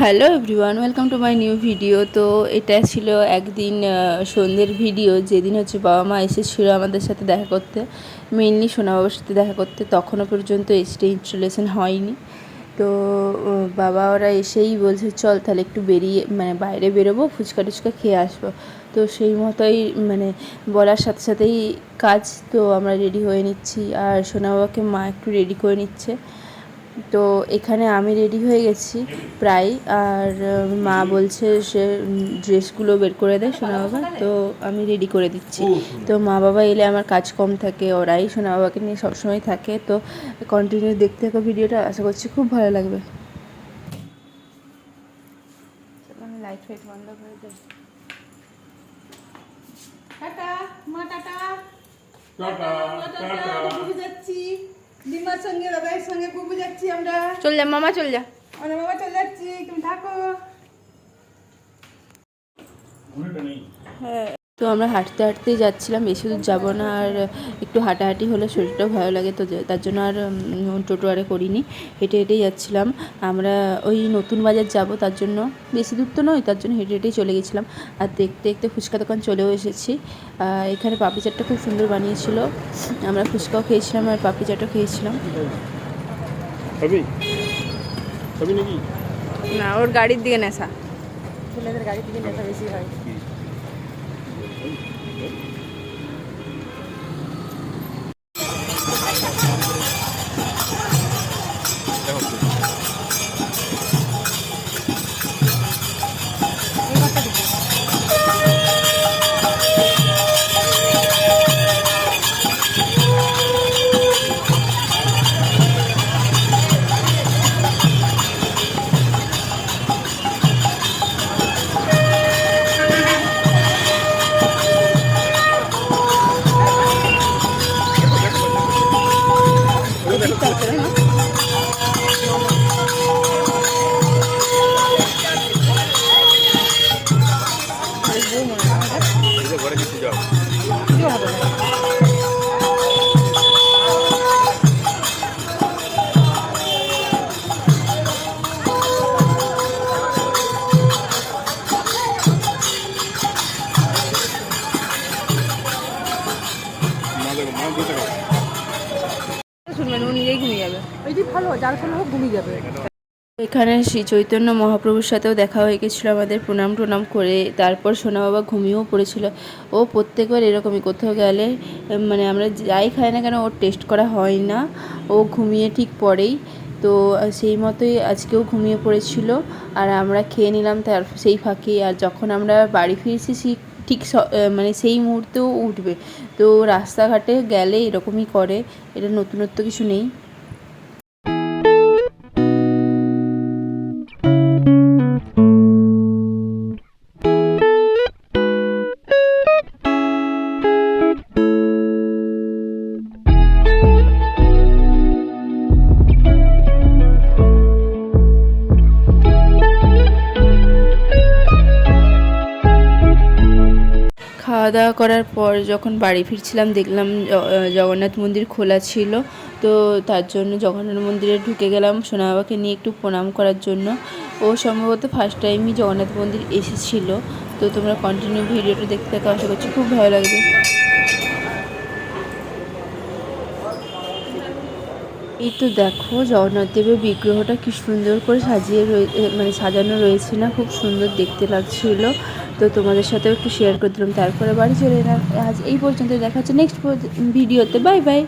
Hello everyone welcome to my new video তো এটা ছিল একদিন সন্ধ্যের ভিডিও যেদিন হচ্ছে বাবা মা এসেছিল আমাদের সাথে দেখা করতে মেনলি সোনা বাবার সাথে দেখা করতে। তখনও পর্যন্ত এসটি ইনস্টলেশন হয়নি। তো বাবা ওরা এসেই বলছে, চল তাহলে একটু বেরিয়ে মানে বাইরে বেরোবো, ফুচকা টুচকা খেয়ে আসব। তো সেই মতোই মানে বলার সাথে সাথেই কাজ, তো আমরা রেডি হয়ে নিচ্ছি। আর সোনা বাবাকে মা একটু রেডি করে নিচ্ছে। তো এখানে আমি রেডি হয়ে গেছি প্রায় আর মা বলছে সে ড্রেসগুলো বের করে দেয় সোনা বাবা তো আমি রেডি করে দিচ্ছি তো মা বাবা এলে আমার কাজ কম থাকে ওরাই সোনা বাবাকে নিয়ে সবসময় থাকে তো কন্টিনিউ দেখতে থাকো ভিডিওটা আশা করছি খুব ভালো লাগবে লাইট ফাইট বন্ধ করে দেয় টাটা মা টাটা টাটা টাটা যাচ্ছি ডিমার সঙ্গে দাদার সঙ্গে কুকু যাচ্ছি আমরা। চল যা মামা চল যা। আমরা মামা চলে যাচ্ছি তুমি থাকো। নেই। তো আমরা হাঁটতে হাঁটতেই যাচ্ছিলাম বেশি দূর যাব না আর একটু হাঁটাহাঁটি হলে শরীরটাও ভালো লাগে তো তার জন্য আর টোটো আরে করিনি হেঁটে হেঁটেই যাচ্ছিলাম। আমরা ওই নতুন বাজার যাব তার জন্য বেশি দূর তো নয় তার জন্য হেঁটে হেঁটেই চলে গেছিলাম। আর দেখতে দেখতে ফুচকা দোকান চলেও এসেছি। এখানে পাপড়ি চাটটা খুব সুন্দর বানিয়েছিল। আমরা ফুচকাও খেয়েছিলাম আর পাপড়ি চাটও খেয়েছিলাম। না ওর গাড়ির দিকে নেশা। ছেলেদের গাড়ি থেকে নেশা বেশি হয়। হচ্ছে শুনবেন ও নিজেই ঘুমিয়ে যাবে। ওইটি ভালো যার ফলে হোক ঘুমিয়ে যাবে। এখানে শ্রী চৈতন্য মহাপ্রভুর সাথেও দেখা হয়ে গেছিল, আমাদের প্রণাম টনাম করে তারপর সোনা বাবা ঘুমিয়েও পড়েছিল। ও প্রত্যেকবার এরকমই কোথাও গেলে মানে আমরা যাই খাই না কেন, ওর টেস্ট করা হয় না। ও ঘুমিয়ে ঠিক পরেই, তো সেই মতোই আজকেও ঘুমিয়ে পড়েছিল। আর আমরা খেয়ে নিলাম তার সেই ফাঁকে আর যখন আমরা বাড়ি ফিরছি সেই ঠিক মানে সেই মুহূর্তেও উঠবে। তো রাস্তাঘাটে গেলে এরকমই করে, এটা নতুনত্ব কিছু নেই। খাওয়া দাওয়া করার পর যখন বাড়ি ফিরছিলাম, দেখলাম জগন্নাথ মন্দির খোলা ছিল। তো তার জন্য জগন্নাথ মন্দিরে ঢুকে গেলাম সোনা বাবাকে নিয়ে একটু প্রণাম করার জন্য। ও সম্ভবত ফার্স্ট টাইমই জগন্নাথ মন্দির এসেছিল। তো তোমরা কন্টিনিউ ভিডিওটা দেখতে থাকো, আশা করছি খুব ভালো লাগবে। এই তো দেখো, জগন্নাথ দেবের বিগ্রহটা কি সুন্দর করে সাজিয়ে রয়ে মানে সাজানো রয়েছে না, খুব সুন্দর দেখতে লাগছিল। তো তোমাদের সাথেও একটু শেয়ার করে দিলাম। তারপরে বাড়ি চলে এলাম। আজ এই পর্যন্ত দেখা হচ্ছে নেক্সট ভিডিওতে বাই বাই